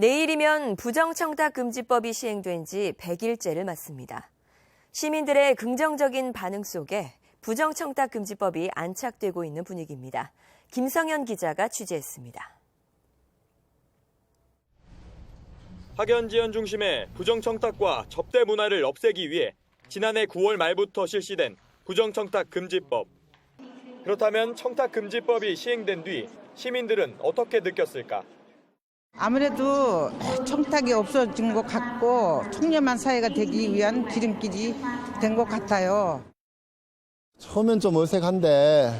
내일이면 부정청탁 금지법이 시행된 지 100일째를 맞습니다. 시민들의 긍정적인 반응 속에 부정청탁 금지법이 안착되고 있는 분위기입니다. 김성현 기자가 취재했습니다. 학연 지연 중심의 부정청탁과 접대 문화를 없애기 위해 지난해 9월 말부터 실시된 부정청탁 금지법. 그렇다면 청탁 금지법이 시행된 뒤 시민들은 어떻게 느꼈을까? 아무래도 청탁이 없어진 것 같고 청렴한 사회가 되기 위한 기름길이 된 것 같아요. 처음엔 좀 어색한데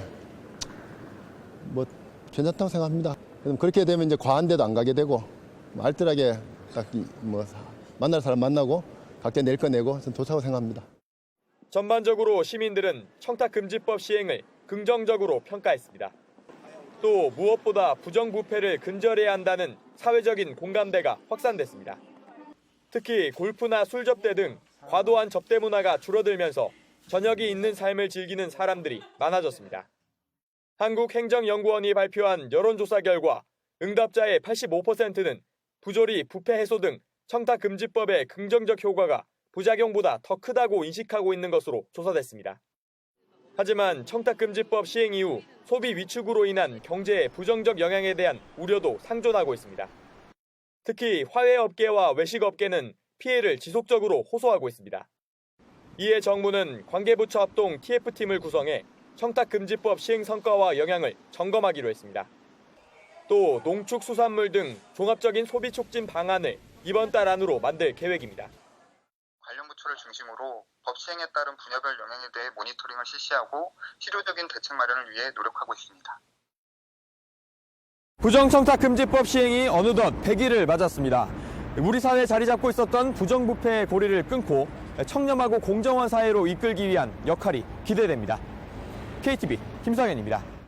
뭐 괜찮다고 생각합니다. 그럼 그렇게 되면 이제 과한 데도 안 가게 되고 뭐 알뜰하게 딱뭐 만날 사람 만나고 각자 낼 거 내고 전 좋다고 생각합니다. 전반적으로 시민들은 청탁 금지법 시행을 긍정적으로 평가했습니다. 또 무엇보다 부정부패를 근절해야 한다는 사회적인 공감대가 확산됐습니다. 특히 골프나 술 접대 등 과도한 접대 문화가 줄어들면서 저녁이 있는 삶을 즐기는 사람들이 많아졌습니다. 한국행정연구원이 발표한 여론조사 결과 응답자의 85%는 부조리, 부패 해소 등 청탁금지법의 긍정적 효과가 부작용보다 더 크다고 인식하고 있는 것으로 조사됐습니다. 하지만 청탁금지법 시행 이후 소비 위축으로 인한 경제의 부정적 영향에 대한 우려도 상존하고 있습니다. 특히 화훼업계와 외식업계는 피해를 지속적으로 호소하고 있습니다. 이에 정부는 관계부처 합동 TF팀을 구성해 청탁금지법 시행 성과와 영향을 점검하기로 했습니다. 또 농축수산물 등 종합적인 소비 촉진 방안을 이번 달 안으로 만들 계획입니다. 부처를 중심으로 법 시행에 따른 분야별 영향에 대해 모니터링을 실시하고 실효적인 대책 마련을 위해 노력하고 있습니다. 부정청탁금지법 시행이 어느덧 100일을 맞았습니다. 우리 사회에 자리 잡고 있었던 부정부패의 고리를 끊고 청렴하고 공정한 사회로 이끌기 위한 역할이 기대됩니다. KTV 김성현입니다.